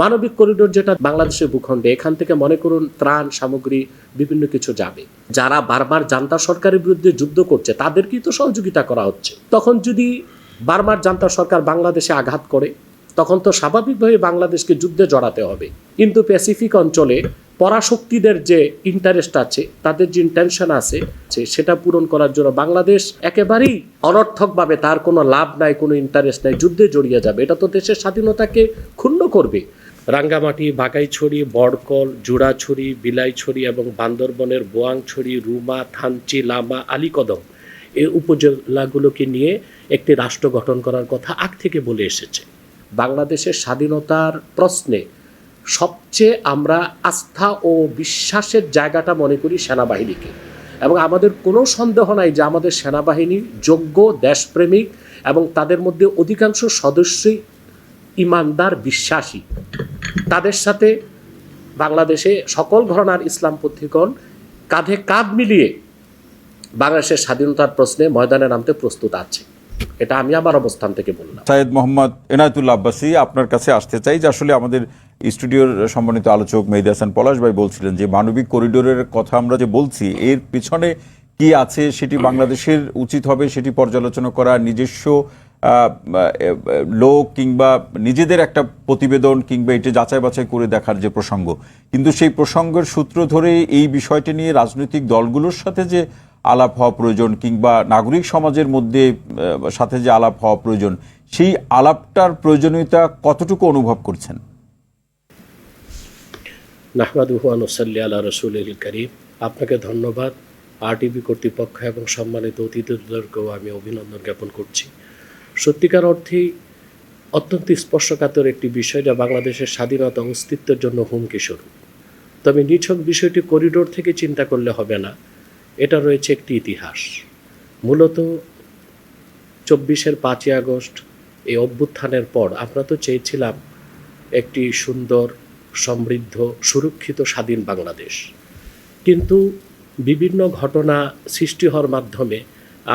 মানবিক করিডোর যেটা বাংলাদেশের ভূখণ্ডে, এখান থেকে মনে করুন ত্রাণ সামগ্রী, বিভিন্ন কিছু যাবে। যারা বারবার জান্তা সরকারের বিরুদ্ধে যুদ্ধ করছে, তাদেরকেই তো সহযোগিতা করা হচ্ছে। তখন যদি বারবার জান্তা সরকার বাংলাদেশে আঘাত করে, তখন তো স্বাভাবিকভাবে বাংলাদেশকে যুদ্ধে জড়াতে হবে। কিন্তু প্যাসিফিক অঞ্চলে পরাশক্তিদের যে ইন্টারেস্ট আছে, তাদের যে ইন্টেনশন আছে সেটা পূরণ করার জন্য বাংলাদেশ একেবারেই অনর্থকভাবে তার কোনো লাভ নাই, কোনো ইন্টারেস্ট নাই, যুদ্ধে জড়িয়ে যাবে। এটা তো দেশের স্বাধীনতাকে ক্ষুণ্ণ করবে। রাঙ্গামাটি, বাগাইছড়ি, বড়কল, জুড়াছড়ি, বিলাইছড়ি এবং বান্দরবনের বোয়াংছড়ি, রুমা, থানচি, লামা, আলীকদম এই উপজেলাগুলোকে নিয়ে একটি রাষ্ট্র গঠন করার কথা আগ থেকে বলে এসেছে। বাংলাদেশের স্বাধীনতার প্রশ্নে সবচেয়ে আমরা আস্থা ও বিশ্বাসের জায়গাটা মনে করি সেনাবাহিনীকে। এবং আমাদের কোনো সন্দেহ নাই যে আমাদের সেনাবাহিনী যোগ্য, দেশপ্রেমিক এবং তাদের মধ্যে অধিকাংশ সদস্যই ইমানদার, বিশ্বাসী। তাদের সাথে বাংলাদেশে সকল ঘরানার ইসলামপন্থীগণ কাঁধে কাঁধ মিলিয়ে বাংলাদেশের স্বাধীনতার প্রশ্নে ময়দানে নামতে প্রস্তুত আছে। এটা আমি আমার অবস্থান থেকে বললাম। সাইদ মোহাম্মদ এনায়তুল্লাহ আব্বাসী, আপনার কাছে আসতে চাই যে আসলে আমাদের স্টুডিওর সম্মানিত আলোচক মেহেদি হাসান পলাশ ভাই বলছিলেন যে মানবিক করিডোরের কথা আমরা যে বলছি, এর পিছনে কি আছে সেটি বাংলাদেশের উচিত হবে সেটি পর্যালোচনা করা নিজস্ব লোক কিংবা নিজেদের একটা প্রতিবেদন কিংবা এটি যাচাই বাছাই করে দেখার যে প্রসঙ্গ। কিন্তু সেই প্রসঙ্গের সূত্র ধরে এই বিষয়টি নিয়ে রাজনৈতিক দলগুলোর সাথে যে আলাপ হওয়া প্রয়োজন কিংবা নাগরিক সমাজের মধ্যে সাথে যে আলাপ হওয়া প্রয়োজন, সেই আলাপটার প্রয়োজনীয়তা কতটুকু অনুভব করছেন? রসুল আপনাকে ধন্যবাদ। আরটিভি কর্তৃপক্ষ এবং সম্মানিত অতিথিদেরকেও আমি অভিনন্দন জ্ঞাপন করছি। সত্যিকার অর্থেই অত্যন্ত স্পর্শকাতর একটি বিষয় যা বাংলাদেশের স্বাধীনতা অস্তিত্বের জন্য হুমকি স্বরূপ। তবে নিছক বিষয়টি করিডোর থেকে চিন্তা করলে হবে না, এটা রয়েছে একটি ইতিহাস। মূলত চব্বিশের পাঁচই আগস্ট এই অভ্যুত্থানের পর আমরা তো চেয়েছিলাম একটি সুন্দর, সমৃদ্ধ, সুরক্ষিত, স্বাধীন বাংলাদেশ। কিন্তু বিভিন্ন ঘটনা সৃষ্টি হওয়ার মাধ্যমে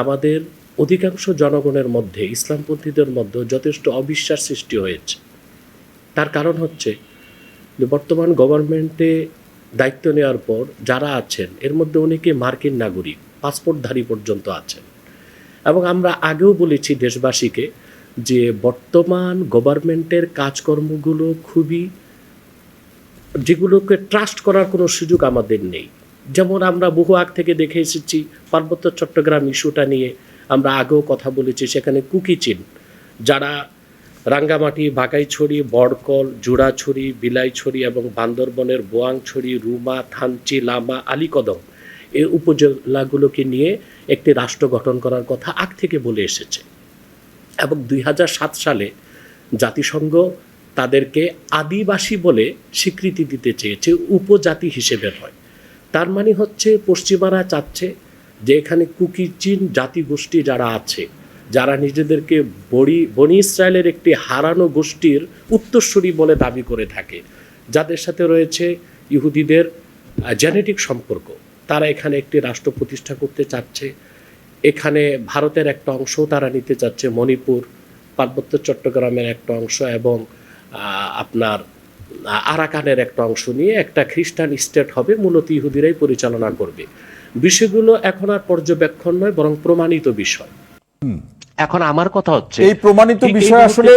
আমাদের অধিকাংশ জনগণের মধ্যে ইসলামপন্থীদের মধ্যে যথেষ্ট অবিশ্বাস সৃষ্টি হয়েছে। তার কারণ হচ্ছে যে বর্তমান গভর্নমেন্টে দায়িত্ব নেওয়ার পর যারা আছেন, এর মধ্যে অনেকে মার্কিন নাগরিক, পাসপোর্টধারী পর্যন্ত আছেন। এবং আমরা আগেও বলেছি দেশবাসীকে যে বর্তমান গভর্নমেন্টের কাজকর্মগুলো খুবই, যেগুলোকে ট্রাস্ট করার কোনো সুযোগ আমাদের নেই। যেমন আমরা বহু আগ থেকে দেখে এসেছি, পার্বত্য চট্টগ্রাম ইস্যুটা নিয়ে আমরা আগেও কথা বলেছি, সেখানে কুকি চিন, যারা রাঙ্গামাটি বাগাইছড়ি বড়কল, জুড়াছড়ি, বিলাইছড়ি এবং বান্দরবনের বোয়াংছড়ি, রুমা, থানচি, লামা, আলীকদম এই উপজেলাগুলোকে নিয়ে একটি রাষ্ট্র গঠন করার কথা আগ থেকে বলে এসেছে। এবং দুই হাজার সাত সালে জাতিসংঘ তাদেরকে আদিবাসী বলে স্বীকৃতি দিতে চেয়েছে, উপজাতি হিসেবে নয়। তার মানে হচ্ছে পশ্চিমারা চাচ্ছে যে এখানে কুকি চীন জাতিগোষ্ঠী যারা আছে, যারা নিজেদেরকে বড়ি, বনি ইসরায়েলের একটি হারানো গোষ্ঠীর উত্তরসূরি বলে দাবি করে থাকে, যাদের সাথে রয়েছে ইহুদিদের জেনেটিক সম্পর্ক। তারা এখানে একটি রাষ্ট্র প্রতিষ্ঠা করতে চাচ্ছে। এখানে ভারতের একটা অংশ তারা নিতে চাচ্ছে, মণিপুর, পার্বত্য চট্টগ্রামের একটা অংশ এবং আপনার, আরাকানের একটা অংশ নিয়ে একটা খ্রিস্টান স্টেট হবে, মূলত ইহুদিরাই পরিচালনা করবে। বিষয়গুলো এখন আর পর্যবেক্ষণ নয় বরং প্রমাণিত বিষয়। এখন আমার কথা হচ্ছে এই প্রমাণিত বিষয় আসলে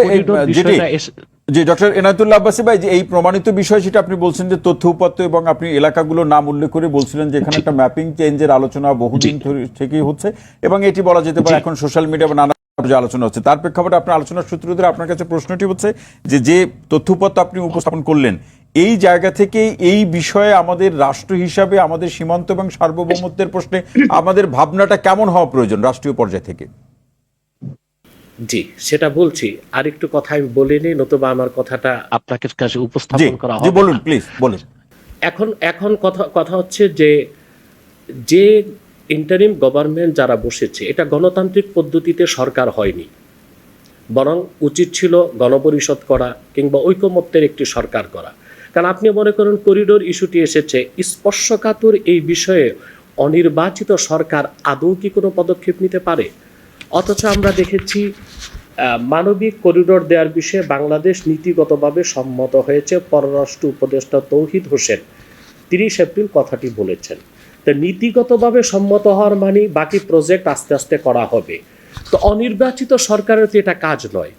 যেটি বিষয়টা ডক্টর এনায়তুল্লাহ আব্বাসী ভাই যে এই প্রমাণিত বিষয় সেটা আপনি বলছেন যে তথ্য উপাত্ত এবং আপনি এলাকাগুলোর নাম উল্লেখ করে বলছিলেন যে এখানে একটা ম্যাপিং চেঞ্জের আলোচনা বহুদিন ধরে থেকেই হচ্ছে এবং এটি বলা যেতে পারে এখন সোশ্যাল মিডিয়া বা নানা যে আলোচনা হচ্ছে। তার প্রেক্ষাপটে আপনার আলোচনার সূত্র ধরে আপনার কাছে প্রশ্নটি হচ্ছে যে যে তথ্যপত্র আপনি উপস্থাপন করলেন এই জায়গা থেকে এই বিষয়ে আমাদের রাষ্ট্র হিসাবে আমাদের সীমান্ত এবং সার্বভৌমত্বের প্রশ্নে আমাদের ভাবনাটা কেমন হওয়া প্রয়োজন রাষ্ট্রীয় পর্যায় থেকে? জি সেটা বলছি। আর একটু কথা আমি বলিনি নতুবা আমার কথাটা আপনাকে কাছে উপস্থাপন করা জি হবে। বলুন প্লিজ বলুন। এখন এখন কথা কথা হচ্ছে যে যে ইন্টারিম গভর্নমেন্ট যারা বসেছে এটা গণতান্ত্রিক পদ্ধতিতে সরকার হয়নি। বরং উচিত ছিল গণপরিষদ করা কিংবা ঐকমত্যের একটি সরকার করা। কারণ আপনি মনে করেন করিডোর ইস্যুটি এসেছে। স্পর্শকাতর এই বিষয়ে অনির্বাচিত সরকার আদৌ কি কোনো পদক্ষেপ নিতে পারে? অথচ আমরা দেখেছি মানবিক করিডোর দেওয়ার বিষয়ে বাংলাদেশ নীতিগতভাবে সম্মত হয়েছে পররাষ্ট্র উপদেষ্টা তৌহিদ হোসেন। তিরিশ এপ্রিল কথাটি বলেছেন। তো নীতিগতভাবে সম্মত হওয়ার মানে বাকি প্রজেক্ট আস্তে আস্তে করা হবে। তো অনির্বাচিত সরকারের তো এটা কাজ নয়।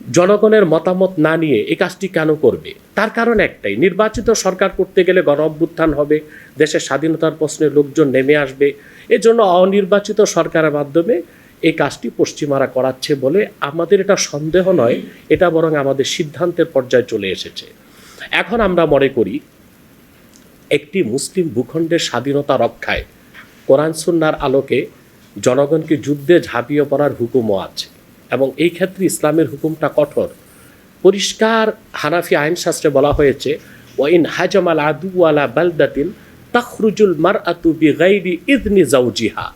জনগণের মতামত না নিয়ে এই কাজটি কেন করবে? তার কারণ একটাই, নির্বাচিত সরকার করতে গেলে গণ অভ্যুত্থান হবে দেশের স্বাধীনতার প্রশ্নে লোকজন নেমে আসবে। এজন্য অনির্বাচিত সরকারের মাধ্যমে এই কাজটি পশ্চিমারা করাচ্ছে বলে আমাদের এটা সন্দেহ নয়, এটা বরং আমাদের সিদ্ধান্তের পর্যায়ে চলে এসেছে। এখন আমরা মনে করি, একটি মুসলিম ভূখণ্ডের স্বাধীনতা রক্ষায় কোরআন সুন্নার আলোকে জনগণকে যুদ্ধে ঝাঁপিয়ে পড়ার হুকুমও আছে। এবং এই ক্ষেত্রে ইসলামের হুকুমটা কঠোর। পরিষ্কার হানাফি আইনশাস্ত্রে বলা হয়েছে, ওয়াইন হাজামাল আদু আলা বালদাতিন তাখরুজুল মার আতু বিগাইরি ইদনি জাউজিহা।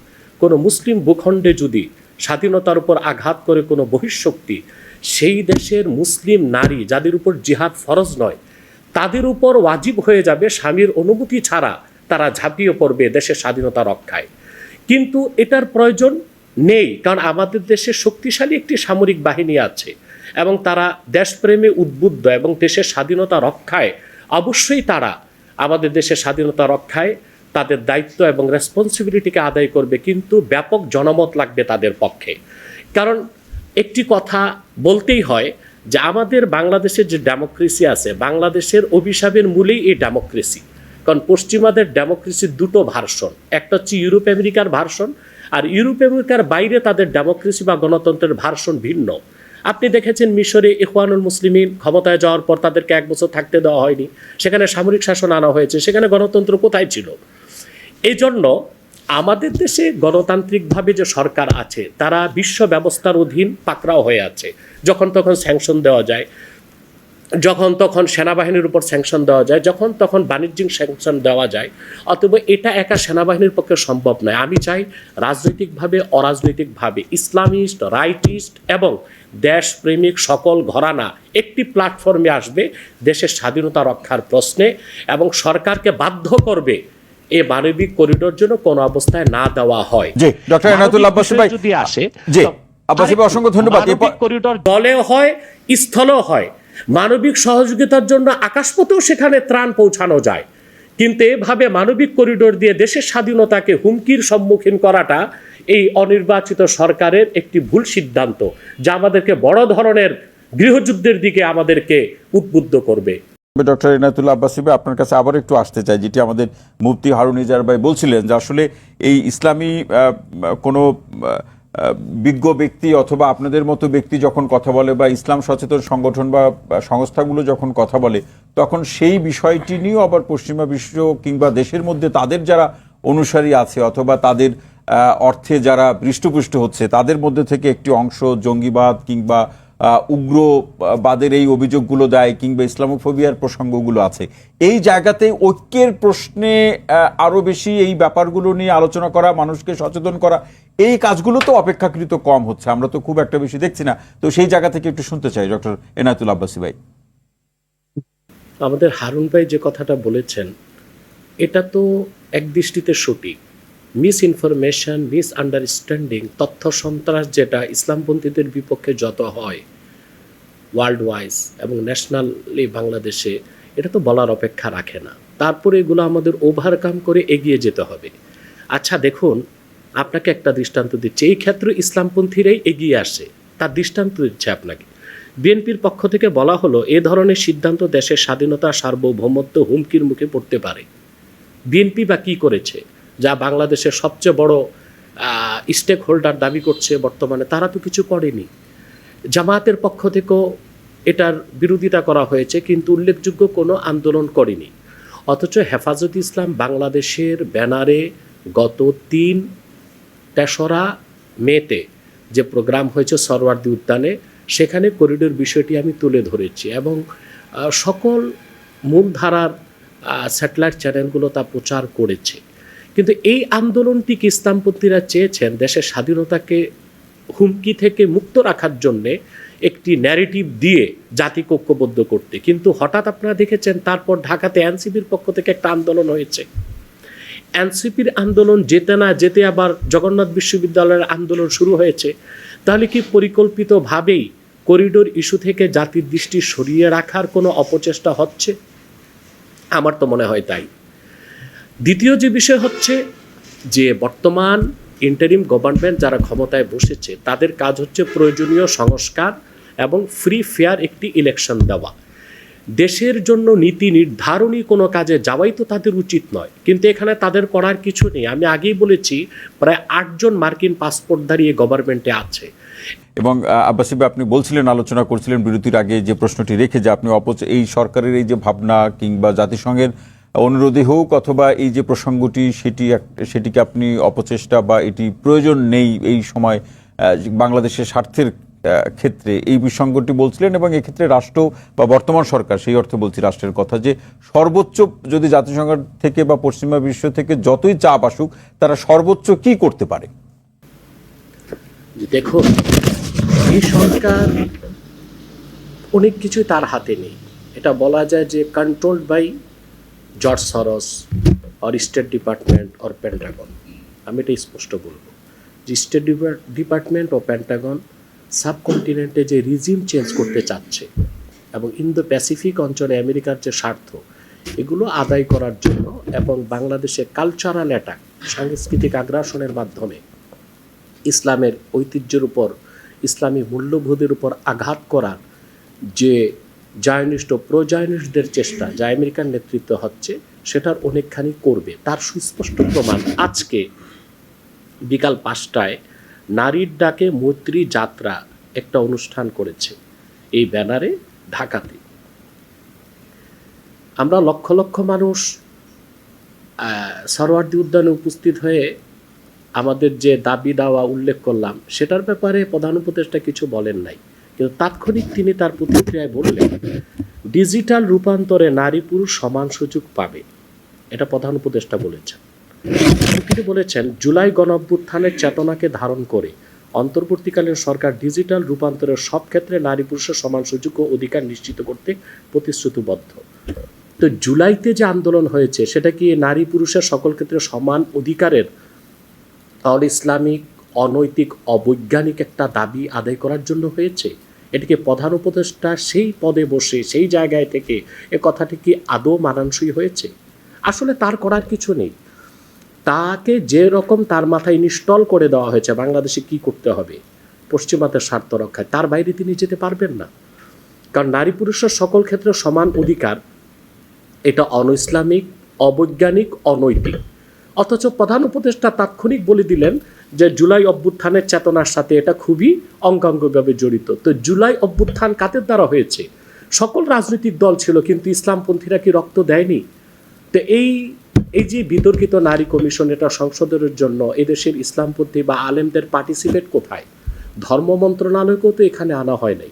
কোনো মুসলিম ভূখণ্ডে যদি স্বাধীনতার উপর আঘাত করে কোনো বহিঃশক্তি, সেই দেশের মুসলিম নারী যাদের উপর জিহাদ ফরজ নয়, তাদের উপর ওয়াজিব হয়ে যাবে স্বামীর অনুমতি ছাড়া তারা ঝাঁপিয়ে পড়বে দেশের স্বাধীনতা রক্ষায়। কিন্তু এটার প্রয়োজন নেই, কারণ আমাদের দেশে শক্তিশালী একটি সামরিক বাহিনী আছে এবং তারা দেশপ্রেমে উদ্বুদ্ধ এবং দেশের স্বাধীনতা রক্ষায়। অবশ্যই তারা আমাদের দেশের স্বাধীনতা রক্ষায় তাদের দায়িত্ব এবং রেসপন্সিবিলিটিকে আদায় করবে, কিন্তু ব্যাপক জনমত লাগবে তাদের পক্ষে। কারণ একটি কথা বলতেই হয় যে আমাদের বাংলাদেশের যে ডেমোক্রেসি আছে, বাংলাদেশের অভিশাপের মূলেই এই ডেমোক্রেসি কারণ পশ্চিমাদের ডেমোক্রেসির দুটো ভার্সন একটা হচ্ছে ইউরোপ আমেরিকার ভার্সন আর ইউরোপ আমেরিকার বাইরে তাদের ডেমোক্রেসি বা গণতন্ত্রের ভার্সন ভিন্ন। আপনি দেখেছেন মিশরে ইখওয়ানুল মুসলিমিন ক্ষমতায় যাওয়ার পর তাদেরকে এক বছর থাকতে দেওয়া হয়নি। সেখানে সামরিক শাসন আনা হয়েছে। সেখানে গণতন্ত্র কোথায় ছিল? এই জন্য আমাদের দেশে গণতান্ত্রিকভাবে যে সরকার আছে, তারা বিশ্ব ব্যবস্থার অধীন পাকড়াও হয়ে আছে। যখন তখন স্যাংশন দেওয়া যায়। যখন তখন সেনাবাহিনীর উপর স্যাংশন দেওয়া যায় যখন তখন বাণিজ্যিক স্যাংশন দেওয়া যায় অতএব এটা একা সেনাবাহিনীর পক্ষে সম্ভব নয়। আমি চাই রাজনৈতিকভাবে অরাজনৈতিকভাবে ইসলামিস্ট রাইটিস্ট এবং দেশপ্রেমিক সকল ঘরানা একটি প্ল্যাটফর্মে আসবে দেশের স্বাধীনতা রক্ষার প্রশ্নে এবং সরকারকে বাধ্য করবে এ মানবিক করিডোর জন্য কোনো অবস্থায় না দেওয়া হয়। ডক্টর ভাই- যদি আসে জি, তো- ভাই, অসংখ্য ধন্যবাদ। করিডোর দলেও হয় স্থলেও হয়। মানবিক সহযোগিতার জন্য আকাশপথেও সেখানে ত্রাণ পৌঁছানো যায়। কিন্তু এভাবে মানবিক করিডোর দিয়ে দেশের স্বাধীনতাকে হুমকির সম্মুখীন করাটা এই অনির্বাচিত সরকারের একটি ভুল সিদ্ধান্ত, যা আমাদেরকে বড় ধরনের গৃহযুদ্ধের দিকে আমাদেরকে উদ্বুদ্ধ করবে। ডক্টর ইনায়তুল্লাহ আব্বাসী ভাই আপনার কাছে আবার একটু আসতে চাই, যেটি আমাদের মুফতি হারুন ইজার ভাই বলছিলেন যে আসলে এই ইসলামী কোনো বিজ্ঞ ব্যক্তি অথবা আপনাদের মতো ব্যক্তি যখন কথা বলে বা ইসলাম সচেতন সংগঠন বা সংস্থাগুলো যখন কথা বলে, তখন সেই বিষয়টি নিয়েও আবার পশ্চিমা বিশ্ব কিংবা দেশের মধ্যে তাদের যারা অনুসারী আছে অথবা তাদের অর্থে যারা পৃষ্ঠপুষ্ট হচ্ছে, তাদের মধ্যে থেকে একটি অংশ জঙ্গিবাদ কিংবা উগ্রবাদের এই অভিযোগগুলো দেয় কিংবা ইসলামোফোবিয়ার প্রসঙ্গগুলো আছে। এই জায়গাতে ঐক্যের প্রশ্নে আরও বেশি এই ব্যাপারগুলো নিয়ে আলোচনা করা, মানুষকে সচেতন করা, এই কাজগুলো তো অপেক্ষাকৃত কম হচ্ছে। আমরা তো খুব একটা বেশি দেখছি না। তো সেই জায়গা থেকে একটু শুনতে চাই ডক্টর এনায়তুল আব্বাসী ভাই। আমাদের হারুন ভাই যে কথাটা বলেছেন, এটা তো এক দৃষ্টিতে সঠিক। মিস ইনফরমেশন মিস আন্ডারস্ট্যান্ডিং তথ্য সন্ত্রাস যেটা ইসলামপন্থীদের বিপক্ষে যত হয় ওয়ার্ল্ড ওয়াইজ এবং ন্যাশনালি বাংলাদেশে, এটা তো বলার অপেক্ষা রাখে না। তারপরে এগুলো আমাদের ওভারকাম করে এগিয়ে যেতে হবে। আচ্ছা দেখুন, আপনাকে একটা দৃষ্টান্ত দিচ্ছে। এই ক্ষেত্রে ইসলামপন্থীরাই এগিয়ে আসে। তার দৃষ্টান্ত দিচ্ছে আপনাকে। বিএনপির পক্ষ থেকে বলা হলো, এ ধরনের সিদ্ধান্ত দেশের স্বাধীনতা, সার্বভৌমত্ব হুমকির মুখে পড়তে পারে। বিএনপি বা কী করেছে? যা বাংলাদেশের সবচেয়ে বড় স্টেক হোল্ডার দাবি করছে বর্তমানে, তারা তো কিছু করেনি। জামায়াতের পক্ষ থেকেও এটার বিরোধিতা করা হয়েছে, কিন্তু উল্লেখযোগ্য কোনো আন্দোলন করেনি। অথচ হেফাজত ইসলাম বাংলাদেশের ব্যানারে গত তিন তেসরা মেতে যে প্রোগ্রাম হয়েছে সরওয়ার্দী উদ্যানে, সেখানে করিডোর বিষয়টি আমি তুলে ধরেছি এবং সকল মূলধারার স্যাটেলাইট চ্যানেলগুলো তা প্রচার করেছে। কিন্তু এই আন্দোলনটিকে ইসলামপন্থীরা চেয়েছেন দেশের স্বাধীনতাকে হুমকি থেকে মুক্ত রাখার জন্যে একটি ন্যারেটিভ দিয়ে জাতিকে ঐক্যবদ্ধ করতে? কিন্তু হঠাৎ আপনারা দেখেছেন তারপর ঢাকাতে এনসিপির পক্ষ থেকে একটা আন্দোলন হয়েছে। এনসিপির আন্দোলন যেতে না যেতে আবার জগন্নাথ বিশ্ববিদ্যালয়ের আন্দোলন শুরু হয়েছে। তাহলে কি পরিকল্পিতভাবেই করিডোর ইস্যু থেকে জাতির দৃষ্টি সরিয়ে রাখার কোনো অপচেষ্টা হচ্ছে? আমার তো মনে হয় তাই। দ্বিতীয় যে বিষয় হচ্ছে যে বর্তমান ইন্টারিম গভর্নমেন্ট যারা ক্ষমতায় বসেছে তাদের কাজ হচ্ছে প্রয়োজনীয় সংস্কার এবং ফ্রি ফেয়ার একটি ইলেকশন দেওয়া। দেশের জন্য নীতি নির্ধারণী কোনো কাজে যাওয়াই তো তাদের উচিত নয়। কিন্তু এখানে তাদের করার কিছু নেই। আমি আগেই বলেছি প্রায় আটজন মার্কিন পাসপোর্টধারী এই গভর্নমেন্টে আছে। এবং আহ, আব্বাসী ভাই, আপনি বলছিলেন আলোচনা করছিলেন বিরতির আগে যে প্রশ্নটি রেখে যে আপনি অপচ এই সরকারের এই যে ভাবনা কিংবা জাতিসংঘের অনুরোধে হোক অথবা এই যে প্রসঙ্গটি, সেটি সেটিকে আপনি অপচেষ্টা বা এটি প্রয়োজন নেই এই সময় বাংলাদেশের স্বার্থের ক্ষেত্রে। এই প্রসঙ্গটি বলছিলেন এবং এক্ষেত্রে রাষ্ট্র বা বর্তমান সরকার, সেই অর্থে বলছি রাষ্ট্রের কথা যে, সর্বোচ্চ যদি জাতিসংঘ থেকে বা পশ্চিমা বিশ্ব থেকে যতই চাপ আসুক, তারা সর্বোচ্চ কি করতে পারে? দেখুন এই সরকার অনেক কিছুই তার হাতে নেই। এটা বলা যায় যে controlled by George Soros or State Department or Pentagon আমি এটা স্পষ্ট বলব। যে স্টেট ডিপার্টমেন্ট ও প্যান্টাগন সাবকন্টিনেন্টে যে রিজিম চেঞ্জ করতে চাচ্ছে, এবং ইন্দো প্যাসিফিক অঞ্চলে আমেরিকার যে স্বার্থ, এগুলো আদায় করার জন্য এবং বাংলাদেশে কালচারাল অ্যাটাক সাংস্কৃতিক আগ্রাসনের মাধ্যমে ইসলামের ঐতিহ্যের উপর, ইসলামী মূল্যবোধের উপর আঘাত করার যে জায়নিস্ট ও প্রোজায়নিস্টদের চেষ্টা যা আমেরিকার নেতৃত্ব হচ্ছে, সেটার অনেকখানি করবে। তার সুস্পষ্ট প্রমাণ আজকে বিকাল পাঁচটায় নারীর ডাকে মৈত্রী যাত্রা একটা অনুষ্ঠান করেছে এই ব্যানারে ঢাকাতে। আমরা লক্ষ লক্ষ মানুষ সরোয়ার্দী উদ্যানে উপস্থিত হয়ে আমাদের যে দাবি দাওয়া উল্লেখ করলাম, সেটার ব্যাপারে প্রধান উপদেষ্টা কিছু বলেন নাই। কিন্তু তাৎক্ষণিক তিনি তার প্রতিক্রিয়ায় বললেন, ডিজিটাল রূপান্তরে নারী পুরুষ সমান সুযোগ পাবে। এটা প্রধান উপদেষ্টা বলেছেন। তিনি বলেছেন, জুলাই গণঅভ্যুত্থানের চেতনাকে ধারণ করে অন্তর্বর্তীকালীন সরকার ডিজিটাল রূপান্তরের সব ক্ষেত্রে নারী পুরুষের সমান সুযোগ ও অধিকার নিশ্চিত করতে প্রতিশ্রুতিবদ্ধ। তো জুলাইতে যে আন্দোলন হয়েছে, সেটা কি নারী পুরুষের সকল ক্ষেত্রে সমান অধিকারের অল ইসলামিক অনৈতিক, অবৈজ্ঞানিক একটা দাবি আদায় করার জন্য হয়েছে? এটিকে প্রধান উপদেষ্টা সেই পদে বসে, সেই জায়গায় থেকে এ কথাটি কি আদৌ মানানসই হয়েছে? আসলে তার করার কিছু নেই। তাকে যে রকম তার মাথায় ইনস্টল করে দেওয়া হয়েছে, বাংলাদেশে কি করতে হবে? পশ্চিমাদের স্বার্থ রক্ষায় তার বাইরে তিনি যেতে পারবেন না। কারণ নারী পুরুষের সকল ক্ষেত্রে সমান অধিকার, এটা অনইসলামিক, অবৈজ্ঞানিক, অনৈতিক। অথচ প্রধান উপদেষ্টা তাৎক্ষণিক বলে দিলেন যে জুলাই অভ্যুত্থানের চেতনার সাথে এটা খুবই অঙ্গাঙ্গভাবে জড়িত। তো জুলাই অভ্যুত্থান কাদের দ্বারা হয়েছে? সকল রাজনৈতিক দল ছিল, কিন্তু ইসলামপন্থীরা কি রক্ত দেয়নি? তো এই এই যে বিতর্কিত নারী কমিশন এটা সংসদের জন্য, এদেশের ইসলামপন্থী বা আলেমদের পার্টিসিপেট কোথায়? ধর্ম মন্ত্রণালয়কেও তো এখানে আনা হয় নাই।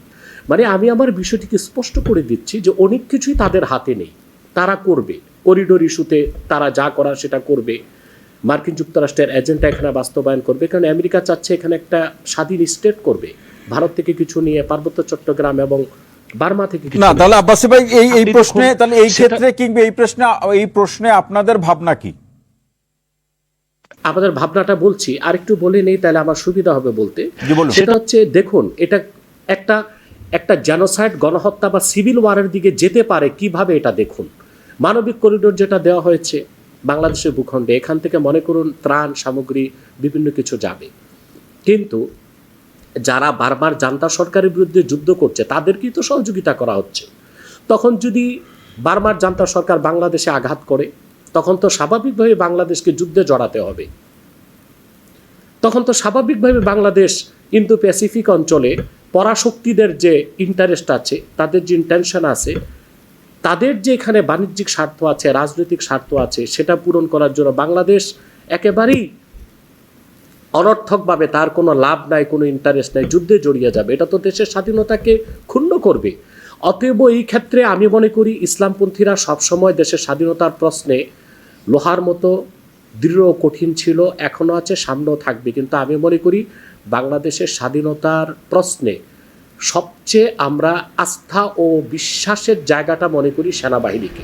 মানে আমি আমার বিষয়টিকে স্পষ্ট করে দিচ্ছি যে অনেক কিছুই তাদের হাতে নেই। তারা করবে। করিডোর ইস্যুতে তারা যা করার সেটা করবে। মার্কিন যুক্তরাষ্ট্রের এজেন্ডা এখানে বাস্তবায়ন করবে। কারণ আমেরিকা চাচ্ছে এখানে একটা স্বাধীন স্টেট করবে। ভারত থেকে কিছু নিয়ে পার্বত্য চট্টগ্রাম এবং বার্মা থেকে না তাহলে আব্বাসী ভাই এই এই প্রশ্নে তাহলে এই ক্ষেত্রে কিংবা এই প্রশ্নে এই প্রশ্নে আপনাদের ভাবনা কি? আমাদের ভাবনাটা বলছি। আর একটু বলে নেই তাহলে আমার সুবিধা হবে বলতে। সেটা হচ্ছে দেখুন এটা একটা একটা জেনোসাইড গণহত্যা বা সিভিল ওয়ারের দিকে যেতে পারে, কীভাবে এটা দেখুন? মানবিক করিডোর যেটা দেওয়া হয়েছে বাংলাদেশের ভূখণ্ডে, এখান থেকে মনে করুন ত্রাণ, সামগ্রী, বিভিন্ন কিছু যাবে। কিন্তু যারা বারবার জান্তা সরকারের বিরুদ্ধে যুদ্ধ করছে, তাদেরকেই তো সহযোগিতা করা হচ্ছে। তখন যদি বারবার জান্তা সরকার বাংলাদেশে আঘাত করে, তখন তো স্বাভাবিকভাবে বাংলাদেশকে যুদ্ধে জড়াতে হবে। তখন তো স্বাভাবিকভাবে বাংলাদেশ ইন্দো প্যাসিফিক অঞ্চলে পরাশক্তিদের যে ইন্টারেস্ট আছে, তাদের যে ইন্টেনশন আছে, তাদের যে এখানে বাণিজ্যিক স্বার্থ আছে, রাজনৈতিক স্বার্থ আছে, সেটা পূরণ করার জন্য বাংলাদেশ একেবারেই অনর্থকভাবে তার কোনো লাভ নাই, কোনো ইন্টারেস্ট নাই, যুদ্ধে জড়িয়ে যাবে। এটা তো দেশের স্বাধীনতাকে ক্ষুণ্ণ করবে। অতএব এই ক্ষেত্রে আমি মনে করি ইসলামপন্থীরা সবসময় দেশের স্বাধীনতার প্রশ্নে লোহার মতো দৃঢ় কঠিন ছিল এখনও আছে, সামনেও থাকবে। কিন্তু আমি মনে করি বাংলাদেশের স্বাধীনতার প্রশ্নে সবচেয়ে আমরা আস্থা ও বিশ্বাসের জায়গাটা মনে করি সেনাবাহিনীকে।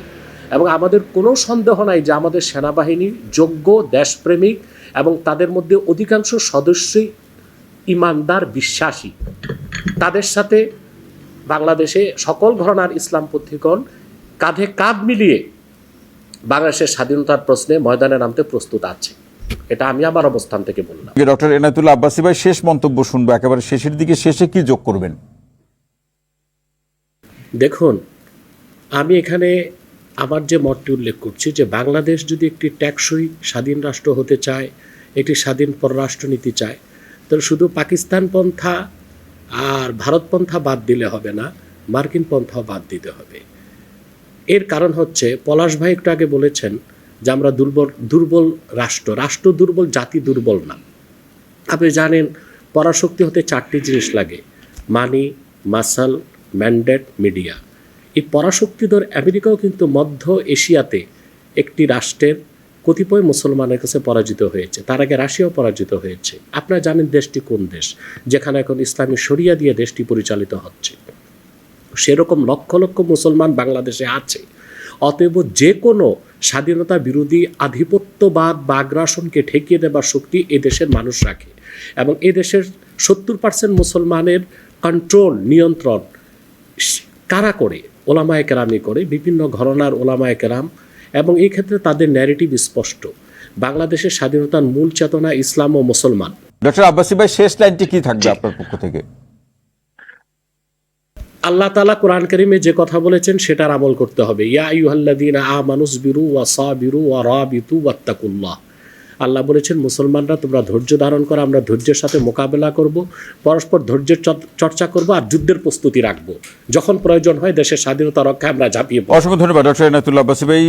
এবং আমাদের কোনো সন্দেহ নাই যে আমাদের সেনাবাহিনী যোগ্য, দেশপ্রেমিক এবং তাদের মধ্যে অধিকাংশ সদস্যই ইমানদার, বিশ্বাসী। তাদের সাথে বাংলাদেশে সকল ঘরানার ইসলামপন্থীগণ কাঁধে কাঁধ মিলিয়ে বাংলাদেশের স্বাধীনতার প্রশ্নে ময়দানে নামতে প্রস্তুত আছে। এটা আমি আমার অবস্থান থেকে বললাম। ডক্টর এনায়তুল্লাহ আব্বাসী ভাই শেষ মন্তব্য শুনব একেবারে শেষের দিকে শেষে কি যোগ করবেন? দেখুন আমি এখানে আমার যে মতটি উল্লেখ করছি যে বাংলাদেশ যদি একটি ট্যাক্সই স্বাধীন রাষ্ট্র হতে চায় একটি স্বাধীন পররাষ্ট্রনীতি চায় তাহলে শুধু পাকিস্তান পন্থা আর ভারত পন্থা বাদ দিলে হবে না মার্কিন পন্থাও বাদ দিতে হবে। এর কারণ হচ্ছে পলাশ ভাই একটু আগে বলেছেন যে আমরা দুর্বল দুর্বল রাষ্ট্র। রাষ্ট্র দুর্বল, জাতি দুর্বল না। আপনি জানেন, পরাশক্তি হতে চারটি জিনিস লাগে। মানি মাসাল ম্যান্ডেট মিডিয়া এই পরাশক্তি পরাশক্তিধর আমেরিকাও কিন্তু মধ্য এশিয়াতে একটি রাষ্ট্রের কতিপয় মুসলমানের কাছে পরাজিত হয়েছে। তার আগে রাশিয়াও পরাজিত হয়েছে। আপনারা জানেন দেশটি কোন দেশ? যেখানে এখন ইসলামী শরিয়া দিয়ে দেশটি পরিচালিত হচ্ছে। সেরকম লক্ষ লক্ষ মুসলমান বাংলাদেশে আছে। অতএব যে কোনো স্বাধীনতা বিরোধী আধিপত্যবাদ বা আগ্রাসনকে ঠেকিয়ে দেবার শক্তি এ দেশের মানুষ রাখে এবং এ দেশের সত্তর পার্সেন্ট মুসলমানের কন্ট্রোল নিয়ন্ত্রণ কারা করে? ওলামায় কেরামি করে বিভিন্ন ঘরনার ওলামায় কেরাম এবং এই ক্ষেত্রে তাদের ন্যারেটিভ স্পষ্ট। বাংলাদেশের স্বাধীনতার মূল চেতনা ইসলাম ও মুসলমান। ডক্টর আব্বাসী ভাই শেষ লাইনটি কি থাকবে আপনার পক্ষ থেকে? আল্লাহ তালা কোরআন করিমে যে কথা বলেছেন সেটার আমল করতে হবে। ইয়া ইউহাল্লাদিন আ মানুষ বিরু ওয়া সা বিরু ওয়া রা বিতু ওয়াত্তাকুল্লাহ। আল্লাহ বলেছেন, মুসলমানরা তোমরা ধৈর্য ধারণ করো, আমরা ধৈর্যের সাথে মোকাবেলা করব, পরস্পর ধৈর্যের চর্চা করব আর যুদ্ধের প্রস্তুতি রাখব। যখন প্রয়োজন হয় দেশের স্বাধীনতা রক্ষায় আমরা ঝাঁপিয়ে। অসংখ্য ধন্যবাদ, ডক্টর এনাতুল্লাহ আব্বাসী ভাই।